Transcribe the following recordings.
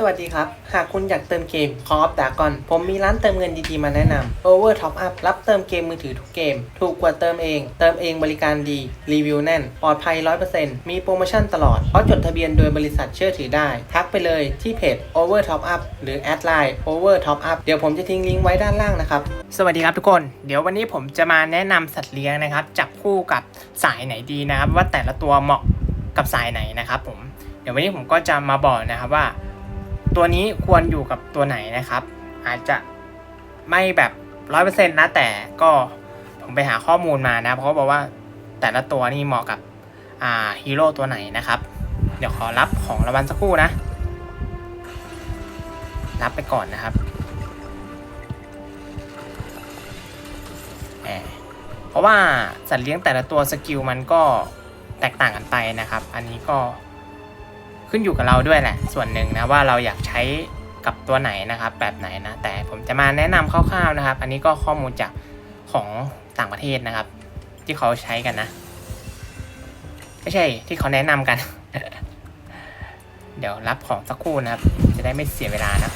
สวัสดีครับ หากคุณอยากเติมเกม Call of Dragon ผมมีร้านเติมเงินดีๆ มาแนะนำ Over Top Up รับเติมเกมมือถือทุกเกม ถูกกว่าเติมเอง เติมเองบริการดี รีวิวแน่น ปลอดภัย 100%มีโปรโมชั่นตลอด เพราะจดทะเบียนโดยบริษัทเชื่อถือได้ ทักไปเลยที่เพจ Over Top Up หรือแอดไลน์ Over Top Up เดี๋ยวผมจะทิ้งลิงก์ไว้ด้านล่างนะครับ สวัสดีครับทุกคน เดี๋ยววันนี้ผมจะมาแนะนำสัตว์เลี้ยงนะครับ จับคู่กับสายไหนดีนะครับ ว่าแต่ละตัวเหมาะกับสายไหนนะครับผม เดี๋ยววันนี้ผมก็จะมาบอกนะครับว่า ตัวนี้ควรอยู่กับตัวไหนนะครับ อาจจะไม่แบบร้อยเปอร์เซ็นต์นะแต่ก็ผมไปหาข้อมูลมานะเพราะบอกว่าแต่ละตัวนี่เหมาะกับอ่าฮีโร่ตัวไหนนะครับ เดี๋ยวขอรับของรางวัลสักครู่นะ รับไปก่อนนะครับเพราะว่าสัตว์เลี้ยงแต่ละตัวสกิลมันก็แตกต่างกันไปนะครับ อันนี้ก็ ขึ้นอยู่กับเราด้วยแหละ ส่วนหนึ่งนะว่าเราอยากใช้กับตัวไหนนะครับ แบบไหนนะ แต่ผมจะมาแนะนำคร่าวๆนะครับ อันนี้ก็ข้อมูลจากของต่างประเทศนะครับ ที่เขาใช้กันนะ ไม่ใช่ที่เขาแนะนำกัน เดี๋ยวรับของสักครู่นะครับ จะได้ไม่เสียเวลานะ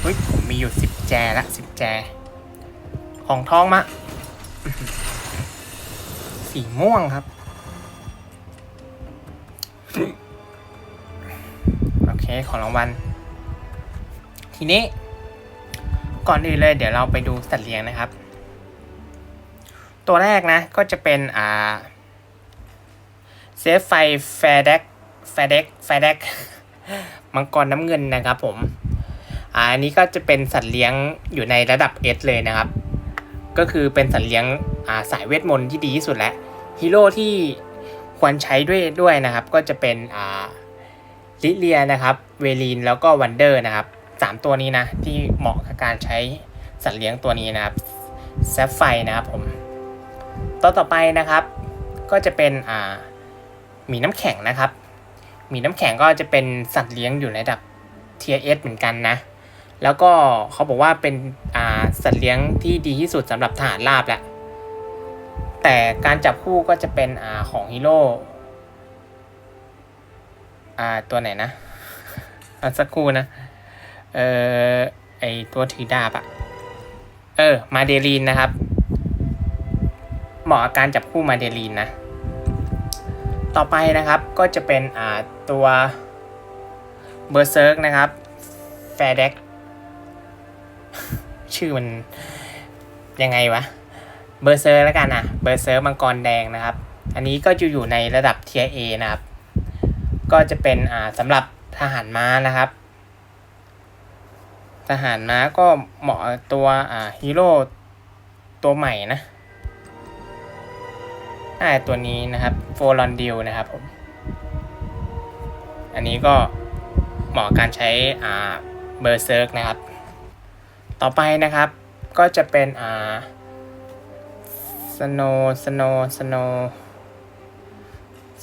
เฮ้ยผมมีอยู่สิบแจละสิบแจ ของทองมะสีม่วงครับ โอเค ของรางวัล ทีนี้ ก่อนอื่นเลย เดี๋ยวเราไปดูสัตว์เลี้ยงนะครับ ตัวแรกนะก็จะเป็นอ่าเซฟไฟแฟเด็กแฟเด็กแฟเด็กมังกรน้ำเงินนะครับผมอ่าอันนี้ก็จะเป็นสัตว์เลี้ยงอยู่ในระดับ S เลยนะครับ ก็คือเป็นสัตว์เลี้ยงอ่าสายเวทมนต์ที่ดีที่สุดแล้วฮีโร่ที่ ควรใช้ด้วยด้วยนะครับ ก็จะเป็นอ่าลิเลียนะครับ เวลีนแล้วก็วันเดอร์นะครับสามตัวนี้นะ ที่เหมาะกับการใช้สัตว์เลี้ยงตัวนี้นะครับแซฟไฟนะครับผมตัวต่อไปนะครับ ก็จะเป็นอ่าหมีน้ำแข็งนะครับหมีน้ำแข็งก็จะเป็นสัตว์เลี้ยงอยู่ในระดับเทียเอสเหมือนกันนะ แล้วก็เขาบอกว่าเป็นอ่าสัตว์เลี้ยงที่ดีที่สุดสำหรับทหารราบแหละ แต่การจับคู่ก็จะเป็นอ่าของฮีโร่อ่าตัวไหนนะอาสักคู่นะ เออไอตัวถือดาบอะเออ มาเดลีนนะครับ เหมาะกับการจับคู่มาเดลีนนะ ต่อไปนะครับก็จะเป็นอ่าตัวเบอร์เซิร์กนะครับแฟเด็กชื่อมันยังไงวะ เบอร์เซอร์แล้วกันนะเบอร์เซอร์มังกรแดงนะครับ อันนี้ก็จะอยู่ในระดับเทียเอนะครับ ก็จะเป็นอ่าสำหรับทหารม้านะครับ ทหารม้าก็เหมาะตัวอ่าฮีโร่ตัวใหม่นะอ่าตัวนี้นะครับโฟลอนดิลนะครับผม อันนี้ก็เหมาะการใช้อ่าเบอร์เซิร์กนะครับ ต่อไปนะครับก็จะเป็นอ่า สโนสโนสโน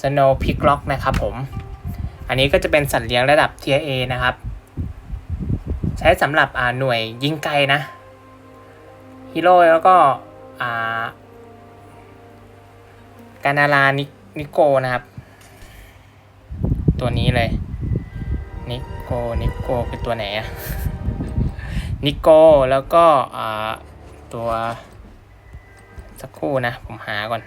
สโนพิกล็อกนะครับผม อันนี้ก็จะเป็นสัตว์เลี้ยงระดับ Tier A นะครับ ใช้สำหรับหน่วยยิงไกลนะฮีโร่แล้วก็การนารานิโกนะครับ ตัวนี้เลย นิโกนิโกคือตัวไหนอะนิโกแล้วก็ตัว สักครู่นะ ผมหาก่อน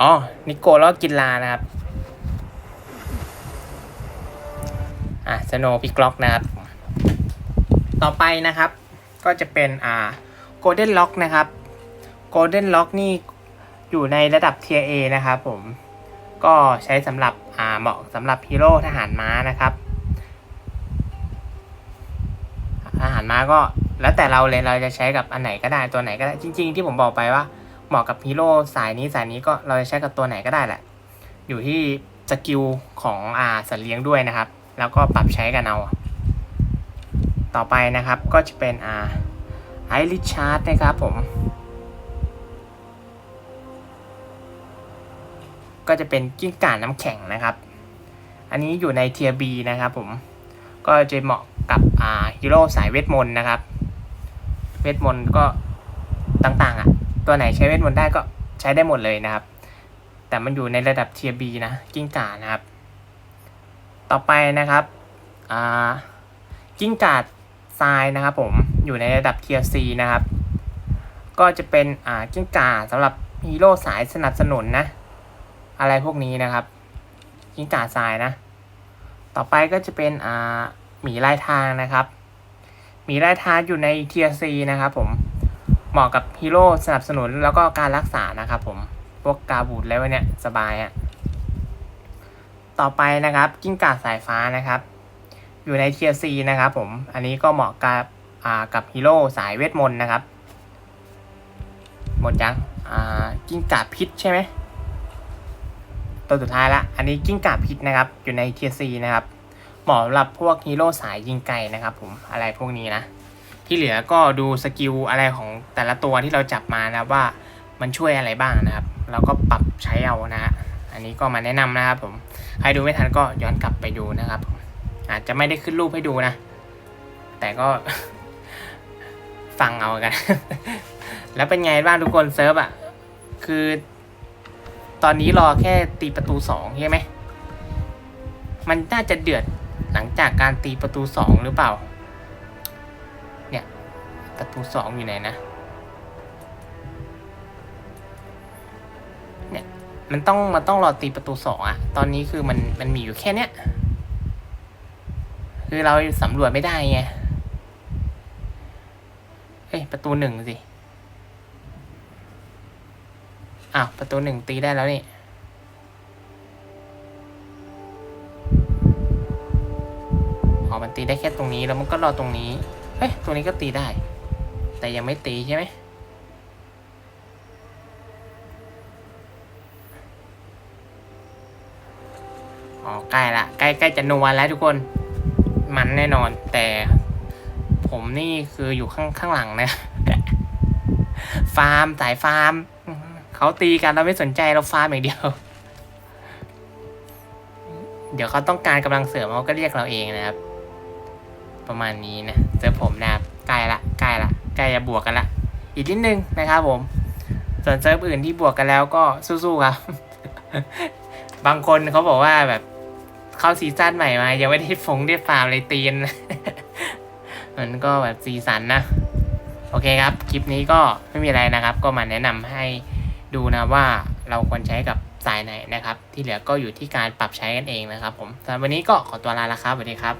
อ๋อ นิโกแล้วก็กินลานะครับ อะสโนพิกล็อกนะครับ ต่อไปนะครับ ก็จะเป็นอ่าโกลเด้นล็อกนะครับโกลเด้นล็อกนี่อยู่ในระดับเทียเอนะครับผม ก็ใช้สำหรับอ่าเหมาะสำหรับฮีโร่ทหารม้านะครับทหารม้าก็ แล้วแต่เราเลยเราจะใช้กับอันไหนก็ได้ตัวไหนก็ได้จริง ๆ ที่ผมบอกไปว่าเหมาะกับฮีโร่สายนี้สายนี้ก็เราจะใช้กับตัวไหนก็ได้แหละ อยู่ที่สกิลของอาสัตว์เลี้ยงด้วยนะครับ แล้วก็ปรับใช้กันเอา ต่อไปนะครับก็จะเป็นอาไอริชาร์ดนะครับผม ก็จะเป็นกิ้งก่าน้ำแข็งนะครับ อันนี้อยู่ในเทียบีนะครับผมก็จะเหมาะกับอ่าฮีโร่สายเวทมนต์นะครับ เวทมนต์ก็ต่างๆอะ ตัวไหนใช้เวทมนต์ได้ก็ใช้ได้หมดเลยนะครับ แต่มันอยู่ในระดับเทียบีนะกิ้งก่านะครับ ต่อไปนะครับอ่ากิ้งก่าทรายนะครับผมอยู่ในระดับเทียซีนะครับ ก็จะเป็นอ่ากิ้งก่าสำหรับฮีโร่สายสนับสนุนนะ อะไรพวกนี้นะครับกิ้งก่าทรายนะ ต่อไปก็จะเป็นอ่าหมีลายทางนะครับ มีลายทางอยู่ในเทียซีนะครับผม เหมาะกับฮีโร่สนับสนุนแล้วก็การรักษานะครับผม พวกกาบูดแล้วเนี่ยสบายอะต่อไปนะครับกิ้งก่าสายฟ้านะครับ อยู่ในเทียซีนะครับผม อันนี้ก็เหมาะกับอ่ากับฮีโร่สายเวทมนต์นะครับ หมดยังอ่ากิ้งก่าพิษใช่ไหมตัวสุดท้ายละ อันนี้กิ้งก่าพิษนะครับ อยู่ในเทียซีนะครับ เหมาะสำหรับพวกฮีโร่สายยิงไกลนะครับผมอะไรพวกนี้นะ ที่เหลือก็ดูสกิลอะไรของแต่ละตัวที่เราจับมานะว่ามันช่วยอะไรบ้างนะครับ เราก็ปรับใช้เอานะฮะอันนี้ก็มาแนะนำนะครับผมใครดูไม่ทันก็ย้อนกลับไปดูนะครับ อาจจะไม่ได้ขึ้นรูปให้ดูนะ แต่ก็ฟังเอากัน แล้วเป็นไงบ้างทุกคนเซิร์ฟอะคือ ตอนนี้รอแค่ตีประตูสองใช่ไหมมันน่าจะเดือด หลังจากการตีประตูสองหรือเปล่า เนี่ย ประตูสองอยู่ไหนนะ เนี่ย มันต้องมันต้องรอตีประตูสองอะตอนนี้คือมันมันมีอยู่แค่เนี้ย คือเราสำรวจไม่ได้ไงเฮ้ย ประตูหนึ่งสิ อ้าว ประตูหนึ่งตีได้แล้วนี่ อ๋อมันตีได้แค่ตรงนี้แล้วมันก็รอตรงนี้ เฮ้ย ตรงนี้ก็ตีได้ แต่ยังไม่ตีใช่ไหมอ๋อใกล้ละใกล้ใกล้จะนวลแล้วทุกคน มันแน่นอน แต่ผมนี่คืออยู่ข้างข้างหลังนะ ฟาร์มสายฟาร์มเขาตีกันเราไม่สนใจเราฟาร์มอย่างเดียว เดี๋ยวเขาต้องการกำลังเสริมเขาก็เรียกเราเองนะครับ ประมาณนี้นะเจอผมนะครับใกล้ละใกล้ละใกล้จะบวกกันละอีกนิดนึงนะครับผม ส่วนเซิร์ฟอื่นที่บวกกันแล้วก็สู้ๆครับ บางคนเขาบอกว่าแบบเข้าซีซั่นใหม่มายังไม่ได้ฟงได้ฟาร์มเลยตีนมันก็แบบซีซันนะโอเคครับ คลิปนี้ก็ไม่มีอะไรนะครับ ก็มาแนะนำให้ดูนะว่าเราควรใช้กับสายไหนนะครับ ที่เหลือก็อยู่ที่การปรับใช้กันเองนะครับผมสำหรับวันนี้ก็ขอตัวลาละครับสวัสดีครับ